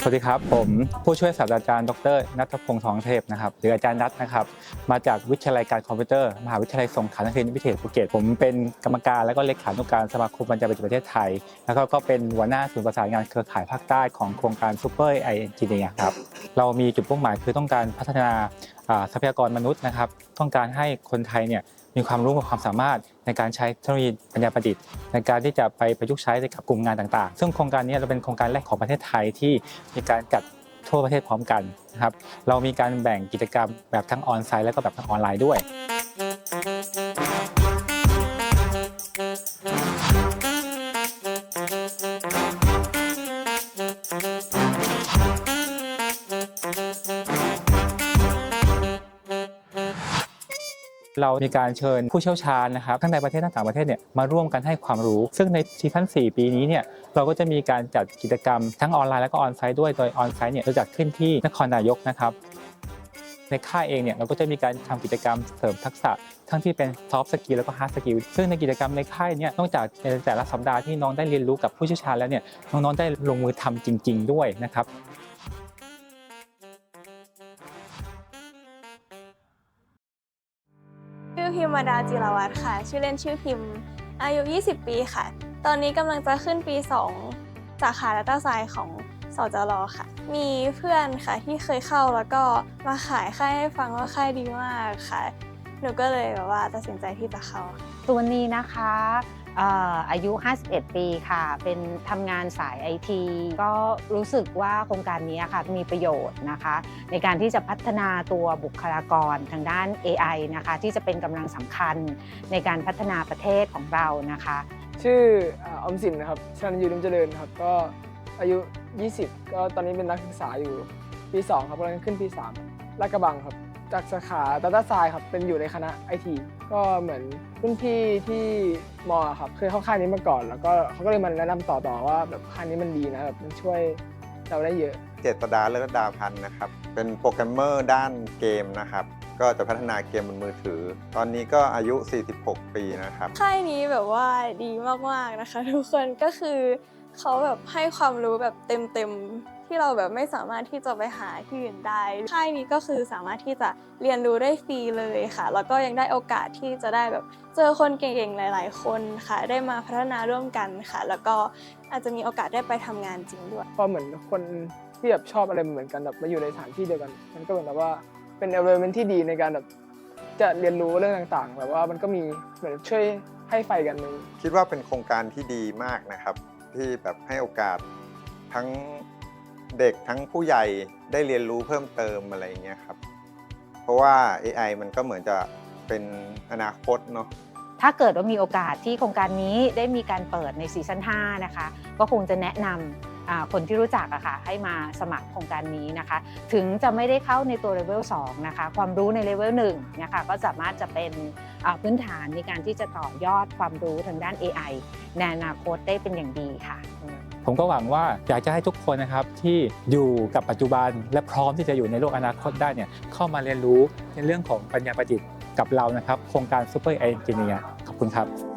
สวัสดีครับ ผมผู้ช่วยศาสตราจารย์ ดรนัทพงศ์ทองเทพนะครับหรืออาจารย์นัทนะครับ มาจากวิทยาลัยการคอมพิวเตอร์มหาวิทยาลัยสงขลานครินทร์พิเทศภูเก็ตผมเป็นกรรมการและก็เลขานุการสมาคมบรรจัยประเทศไทย แล้วก็เป็นหัวหน้าศูนย์ประสานงานเครือข่ายภาคใต้ของโครงการซูเปอร์ไอเอนจิเนียร์ครับเรามีจุดมุ่งหมายคือต้องการพัฒนา ทรัพยากรมนุษย์นะครับ ต้องการให้คนไทยเนี่ยมีความรู้กับความสามารถในการใช้เทคโนโลยีปัญญาประดิษฐ์ ในการที่จะไปประยุกต์ใช้ในกับกลุ่มงานต่างๆ ซึ่งโครงการนี้เราเป็นโครงการแรกของประเทศไทยที่มีการจัดทั่วประเทศพร้อมกันนะครับ เรามีการแบ่งกิจกรรมแบบทั้งออนไซต์และก็แบบทั้งออนไลน์ด้วย เรามีการเชิญผู้เชี่ยวชาญนะครับทั้งในประเทศทั้งต่างประเทศเนี่ยมาร่วมกันให้ความรู้ ซึ่งในซีซั่น4 ปีนี้เนี่ยเราก็จะมีการจัดกิจกรรมทั้งออนไลน์และก็ออนไซต์ด้วยโดยออนไซต์เนี่ยเราจัดขึ้นที่นครนายกนะครับในค่ายเองเนี่ยเราก็จะมีการทำกิจกรรมเสริมทักษะ ทั้งที่เป็นซอฟต์สกิลแล้วก็ฮาร์ดสกิลซึ่งในกิจกรรมในค่ายเนี่ยนอกจากในแต่ละสัปดาห์ที่น้องได้เรียนรู้กับผู้เชี่ยวชาญแล้วเนี่ยน้องๆได้ลงมือทำจริง ๆ ด้วยนะครับ พิมมาดาจิรวัตรค่ะ ชื่อเล่นชื่อพิมพ์อายุ 20 ปีค่ะ ตอนนี้กำลังจะขึ้นปี 2 สาขาดัตต้าไซของสจรค่ะ มีเพื่อนค่ะที่เคยเข้าแล้วก็มาขายค่ายให้ฟังว่าค่ายดีมากค่ะ หนูก็เลยแบบว่าตัดสินใจที่จะเข้า ตัวนี้นะคะ อายุ 51 ปีค่ะ เป็นทำงานสายไอทีก็รู้สึกว่าโครงการนี้ค่ะมีประโยชน์นะคะ ในการที่จะพัฒนาตัวบุคลากรทางด้าน AI นะคะ ที่จะเป็นกำลังสำคัญในการพัฒนาประเทศของเรานะคะ ชื่อออมสินนะครับชนันยูริมเจริญครับก็อายุ 20 ก็ตอนนี้เป็นนักศึกษาอยู่ปี 2 ครับกำลังขึ้นปี3ลาดกระบังครับ จากสาขา Data Science ครับ เป็นอยู่ในคณะ IT ก็เหมือนรุ่นพี่ที่มอครับเคยเข้าค่ายนี้มาก่อน แล้วก็เขาก็เลยมาแนะนำต่อๆว่าแบบค่ายนี้มันดีนะแบบมันช่วยเราได้เยอะ เจษดาเลิศดาพันธ์นะครับ เป็นโปรแกรมเมอร์ด้านเกมนะครับ ก็จะพัฒนาเกมบนมือถือ ตอนนี้ก็อายุ 46 ปีนะครับ ค่ายนี้แบบว่าดีมากๆนะคะ ทุกคนก็คือเขาแบบให้ความรู้แบบเต็มๆ ที่เราแบบไม่สามารถที่จะไปหาที่อื่นได้ค่ายนี้ก็คือสามารถที่จะเรียนรู้ได้ฟรีเลยค่ะ แล้วก็ยังได้โอกาสที่จะได้แบบเจอคนเก่งๆหลาย ๆ คนค่ะ ได้มาพัฒนาร่วมกันค่ะ แล้วก็อาจจะมีโอกาสได้ไปทำงานจริงด้วยพอเหมือนคนที่แบบชอบอะไรเหมือนกันแบบมาอยู่ในสถานที่เดียวกัน มันก็เหมือนแบบว่าเป็น environment ที่ดีในการแบบจะเรียนรู้เรื่องต่างๆแบบว่ามันก็มีเหมือนช่วยให้ไฟกันหนึ่งคิดว่าเป็นโครงการที่ดีมากนะครับ ที่แบบให้โอกาสทั้ง เด็กทั้งผู้ใหญ่ได้เรียนรู้เพิ่มเติมอะไรอย่างเงี้ยครับ เพราะว่า AI มันก็เหมือนจะเป็นอนาคตเนาะถ้าเกิดว่ามีโอกาสที่โครงการนี้ได้มีการเปิดในซีซั่น5นะคะ ก็คงจะแนะนำคนที่รู้จักอะค่ะให้มาสมัครโครงการนี้นะคะ ถึงจะไม่ได้เข้าในตัวเลเวล2นะคะ ความรู้ในเลเวล1นะคะก็สามารถจะเป็นพื้นฐานในการที่จะต่อยอดความรู้ทางด้าน AI ในอนาคตได้เป็นอย่างดีค่ะ ผมก็หวังว่าอยากจะให้ทุกคนนะครับที่อยู่กับปัจจุบัน และพร้อมที่จะอยู่ในโลกอนาคตได้เนี่ยเข้ามาเรียนรู้ในเรื่องของปัญญาประดิษฐ์กับเรานะครับ โครงการซูเปอร์เอนจิเนียร์ขอบคุณครับ